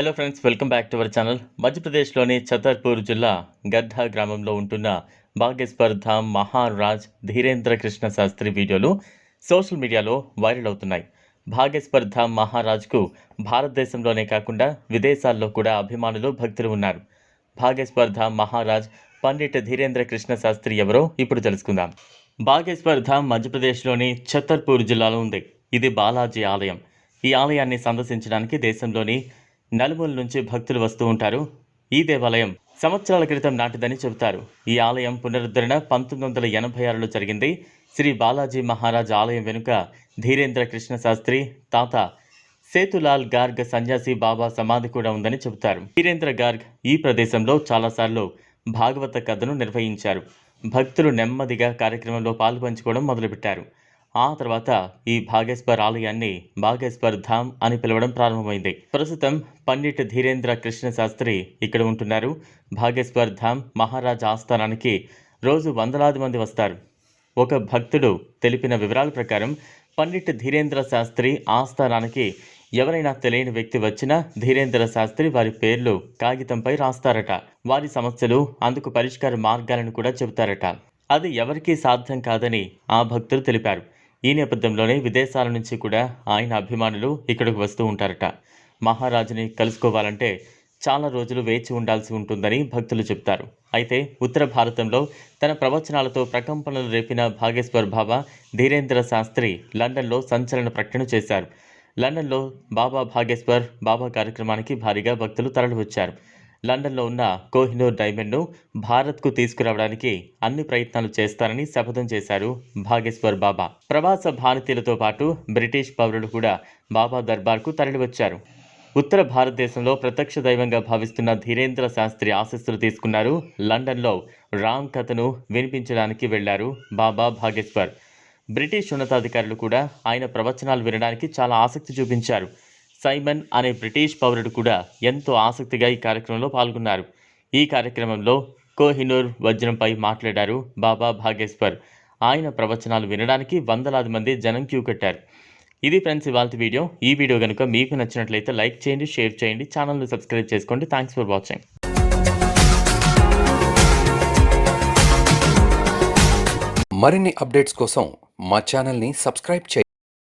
Hello friends welcome back to our channel మధ్యప్రదేశ్లోని ఛతర్పూర్ జిల్లా గద్దా గ్రామంలో ఉంటున్న బాగేశ్వర్ ధామ్ మహారాజ్ ధీరేంద్ర కృష్ణ శాస్త్రి వీడియోలు సోషల్ మీడియాలో వైరల్ అవుతున్నాయి. భాగేశ్వర్ ధామ్ మహారాజ్కు భారతదేశంలోనే కాకుండా విదేశాల్లో కూడా అభిమానులు భక్తులు ఉన్నారు. భాగేశ్వర్ ధామ్ మహారాజ్ పండిట్ ధీరేంద్ర కృష్ణ శాస్త్రి ఎవరో ఇప్పుడు తెలుసుకుందాం. బాగేశ్వర్ ధామ్ మధ్యప్రదేశ్లోని ఛతర్పూర్ జిల్లాలో ఉంది. ఇది బాలాజీ ఆలయం. ఈ ఆలయాన్ని సందర్శించడానికి దేశంలోని నలుమూల నుంచి భక్తులు వస్తూ ఉంటారు. ఈ దేవాలయం సంవత్సరాల క్రితం నాటిదని చెబుతారు. ఈ ఆలయం పునరుద్ధరణ పంతొమ్మిది వందల ఎనభై ఆరులో జరిగింది. శ్రీ బాలాజీ మహారాజ్ ఆలయం వెనుక ధీరేంద్ర కృష్ణ శాస్త్రి తాత సేతులాల్ గార్గ్ సన్యాసి బాబా సమాధి కూడా ఉందని చెబుతారు. ధీరేంద్ర గార్గ్ ఈ ప్రదేశంలో చాలాసార్లు భాగవత కథను నిర్వహించారు. భక్తులు నెమ్మదిగా కార్యక్రమంలో పాల్పంచుకోవడం మొదలుపెట్టారు. ఆ తర్వాత ఈ భాగేశ్వర్ ఆలయాన్ని భాగేశ్వర్ ధామ్ అని పిలవడం ప్రారంభమైంది. ప్రస్తుతం పండిట్ ధీరేంద్ర కృష్ణ శాస్త్రి ఇక్కడ ఉంటున్నారు. భాగేశ్వర్ ధామ్ మహారాజా ఆస్థానానికి రోజు వందలాది మంది వస్తారు. ఒక భక్తుడు తెలిపిన వివరాల ప్రకారం పండిట్ ధీరేంద్ర శాస్త్రి ఆస్థానానికి ఎవరైనా తెలియని వ్యక్తి వచ్చినా ధీరేంద్ర శాస్త్రి వారి పేర్లు కాగితంపై రాస్తారట. వారి సమస్యలు అందుకు పరిష్కార మార్గాలను కూడా చెబుతారట. అది ఎవరికీ సాధ్యం కాదని ఆ భక్తులు తెలిపారు. ఈ నేపథ్యంలోనే విదేశాల నుంచి కూడా ఆయన అభిమానులు ఇక్కడికి వస్తూ ఉంటారట. మహారాజుని కలుసుకోవాలంటే చాలా రోజులు వేచి ఉండాల్సి ఉంటుందని భక్తులు చెప్తారు. అయితే ఉత్తర భారతంలో తన ప్రవచనాలతో ప్రకంపనలు రేపిన భాగేశ్వర్ బాబా ధీరేంద్ర శాస్త్రి లండన్లో సంచలన ప్రకటన చేశారు. లండన్లో బాబా భాగేశ్వర్ బాబా కార్యక్రమానికి భారీగా భక్తులు తరలివచ్చారు. లండన్లో ఉన్న కోహినూర్ డైమండ్ను భారత్కు తీసుకురావడానికి అన్ని ప్రయత్నాలు చేస్తారని శపథం చేశారు భాగేశ్వర్ బాబా. ప్రవాస భారతీయులతో పాటు బ్రిటిష్ పౌరులు కూడా బాబా దర్బార్కు తరలివచ్చారు. ఉత్తర భారతదేశంలో ప్రత్యక్ష దైవంగా భావిస్తున్న ధీరేంద్ర శాస్త్రి ఆశస్సులు తీసుకున్నారు. లండన్లో రామ్ కథను వినిపించడానికి వెళ్ళారు బాబా భాగేశ్వర్. బ్రిటిష్ ఉన్నతాధికారులు కూడా ఆయన ప్రవచనాలు వినడానికి చాలా ఆసక్తి చూపించారు. సైమన్ అనే బ్రిటిష్ పౌరుడు కూడా ఎంతో ఆసక్తిగా ఈ కార్యక్రమంలో పాల్గొన్నారు. ఈ కార్యక్రమంలో కోహినూర్ వజ్రంపై మాట్లాడారు బాబా భాగేశ్వర్. ఆయన ప్రవచనాలు వినడానికి వందలాది మంది జనం క్యూ కట్టారు. ఇది ఫ్రెండ్స్ ఇవాళ వీడియో. ఈ వీడియో కనుక మీకు నచ్చినట్లయితే లైక్ చేయండి షేర్ చేయండి ఛానల్ను సబ్స్క్రైబ్ చేసుకోండి. Thanks for watching. మరిన్ని అప్డేట్స్ కోసం మా ఛానల్ని సబ్స్క్రైబ్ చేయండి.